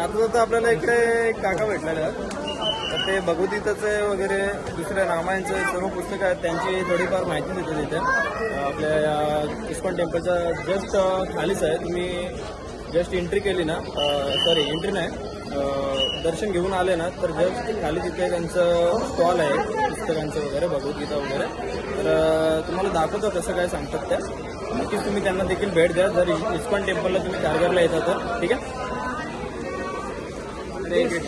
जाता जाता आपल्याला इकडे एक काका भेटलेले तर ते भगवद्गीताचे वगैरे दुसऱ्या रामायणचे सर्व पुस्तकं आहेत त्यांची थोडीफार माहिती देतो तिथे. आपल्या या इस्कॉन टेम्पलच्या जस्ट खालीच आहे. तुम्ही जस्ट एंट्री केली ना सॉरी एंट्री नाही दर्शन घेऊन आले ना तर जस्ट खाली तिथे त्यांचं स्टॉल आहे पुस्तकांचं वगैरे भगवद्गीता वगैरे. तर तुम्हाला दाखवतो कसं काय सांगतात त्या. नक्कीच तुम्ही त्यांना देखील भेट द्या. जर इस्कॉन टेम्पलला तुम्ही कारगरला येता तर ठीक आहे? कृष्ण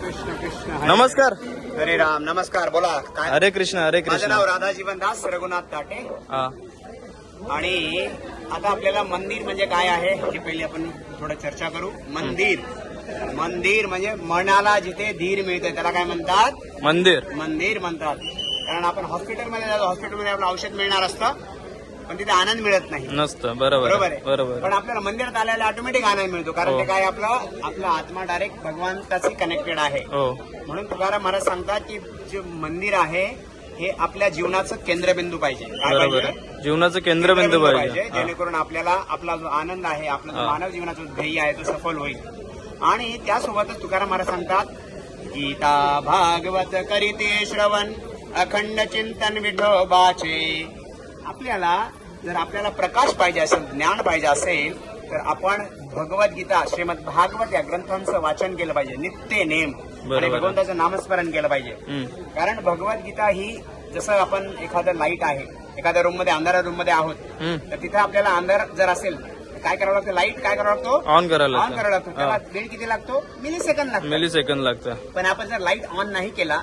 कृष्ण कृष्ण हरे नमस्कार. हरे राम नमस्कार बोला काय? हरे कृष्ण हरे माझं कृष्ण. नाव राधाजीवन दास रघुनाथ ताटे. हा. आणि आता आपल्याला मंदिर म्हणजे काय आहे हे पहिले आपण थोडं चर्चा करू. मंदिर. मंदिर म्हणजे मनाला जिथे धीर मिळते त्याला काय म्हणतात? मंदिर. मंदिर म्हणतात. कारण आपण हॉस्पिटलमध्ये जातो हॉस्पिटलमध्ये आपलं औषध मिळणार असतं. पण तिथे आनंद मिळत नाही. नसतं. बरोबर बरोबर आहे. आहे. बरोबर पण आपल्याला मंदिरात आल्याला ऑटोमॅटिक आनंद मिळतो. कारण हो. ते काय आपलं आपला आत्मा डायरेक्ट भगवंताशी कनेक्टेड आहे. हो. म्हणून तुकाराम महाराज सांगतात की जे मंदिर आहे हे आपल्या जीवनाचं केंद्रबिंदू पाहिजे. काय बरोबर पाहिजे? आहे. जीवनाचं केंद्रबिंदू पाहिजे. हा. जेणेकरून आपल्याला आपला जो आनंद आहे आपला जो. मानव जीवनाचा जो ध्येय आहे तो सफल होईल. आणि त्यासोबतच तुकाराम महाराज सांगतात गीता भागवत करीते श्रवण अखंड चिंतन विठोबाचे. आपल्याला जर आपल्याला प्रकाश पाहिजे असेल ज्ञान पाहिजे असेल तर आपण भगवद्गीता श्रीमद भागवत या ग्रंथांचं वाचन केलं पाहिजे. नित्य नेम. आणि. भगवंताचं नामस्मरण केलं पाहिजे. कारण भगवद्गीता ही जसं आपण एखादं लाइट आहे एखाद्या रूममध्ये अंधाऱ्या रूममध्ये आहोत. तर तिथे आपल्याला अंधार जर असेल तर काय करावं लागतं? लाइट काय करावं लागतो? ऑन करायला ऑन करावा लागतो. त्याला वेळ किती लागतो? मिली सेकंद लागतो. मिली सेकंद लागतं. पण आपण जर लाइट ऑन नाही केला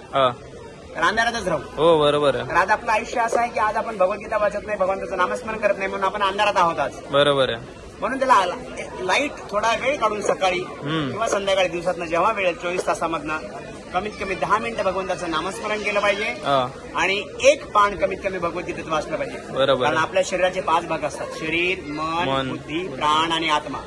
अंधारातच राहू. हो बरोबर आहे. तर आज आपलं आयुष्य असं आहे की आज आपण भगवद्गीता वाचत नाही भगवंताचं नामस्मरण करत नाही म्हणून आपण अंधारात आहोत आज. बरोबर आहे. म्हणून त्याला लाइट थोडा वेळ काढून सकाळी हम्म. किंवा संध्याकाळी दिवसातनं जेव्हा वेळ चोवीस तासामधनं कमीत कमी दहा मिनिटं भगवंताचं नामस्मरण केलं पाहिजे हा. आणि एक पान कमीत कमी भगवद्गीतेत वाचलं पाहिजे. बरोबर कारण आहे. आपल्या शरीराचे पाच भाग असतात. शरीर मन मन. बुद्धी. प्राण आणि आत्मा.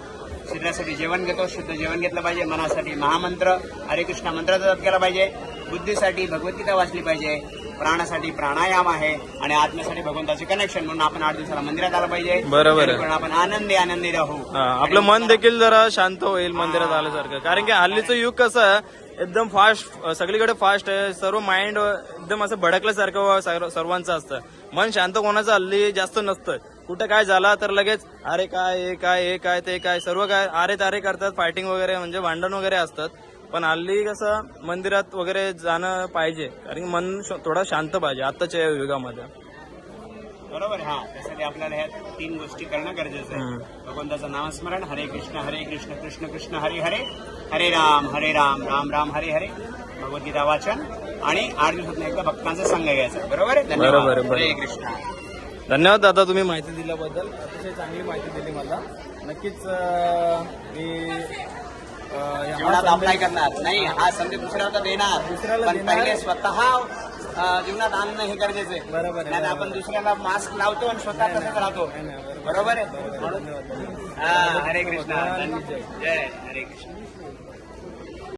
शरीरासाठी जेवण घेतो शुद्ध जेवण घेतलं पाहिजे. मनासाठी महामंत्र हरे कृष्ण मंत्राचा जप केला पाहिजे. बुद्धीसाठी भगवद्गीता वाचली पाहिजे प्राणासाठी प्राणायाम आहे आणि आत्म्यासाठी भगवंताचे कनेक्शन म्हणून आपण आठ दिवसाला मंदिरात आलं पाहिजे. बरोबर आपण आनंदी आनंदी राहू. आपलं मन देखील जरा शांत होईल मंदिरात आल्यासारखं. कारण की हल्लीचं युग कसं एकदम फास्ट सगळीकडे फास्ट आहे सर्व माइंड एकदम असं भडकल्यासारखं सर्व- सर्वांचं असतं. मन शांत कोणाचं हल्ली जास्त नसतं. कुठं काय झाला तर लगेच अरे काय हे काय हे काय ते काय सर्व काय आरे तारे करतात फायटिंग वगैरे म्हणजे भांडण वगैरे असतात. पण हल्ली कसं मंदिरात वगैरे जाणं पाहिजे. कारण मन थोडं शांत पाहिजे आताच्या या युगामध्ये. बरोबर हा त्यासाठी आपल्याला ह्या तीन गोष्टी करणं गरजेचं. आहे. भगवंताचं नामस्मरण हरे कृष्ण हरे कृष्ण कृष्ण कृष्ण हरे हरे हरे राम हरे राम राम राम हरे हरे भगवद्गीता वाचन आणि आठ दिवसात एकदा भक्तांचा संघ घ्यायचा बरोबर आहे? धन्यवाद. बरोबर आहे, बरोबर. हरे कृष्ण. धन्यवाद दादा तुम्ही माहिती दिल्याबद्दल. अतिशय चांगली माहिती दिली मला. नक्कीच मी जीवनात अप्लाय करणार नाही हा संदेश दुसऱ्याला देणार पण. पहिले स्वतः जीवनात आणणं हे गरजेचं आहे बरोबर नाही आपण दुसऱ्याला मास्क लावतो आणि स्वतः तसंच राहतो बरोबर. आहे. म्हणून. हा, हरे कृष्ण. जय हरे कृष्ण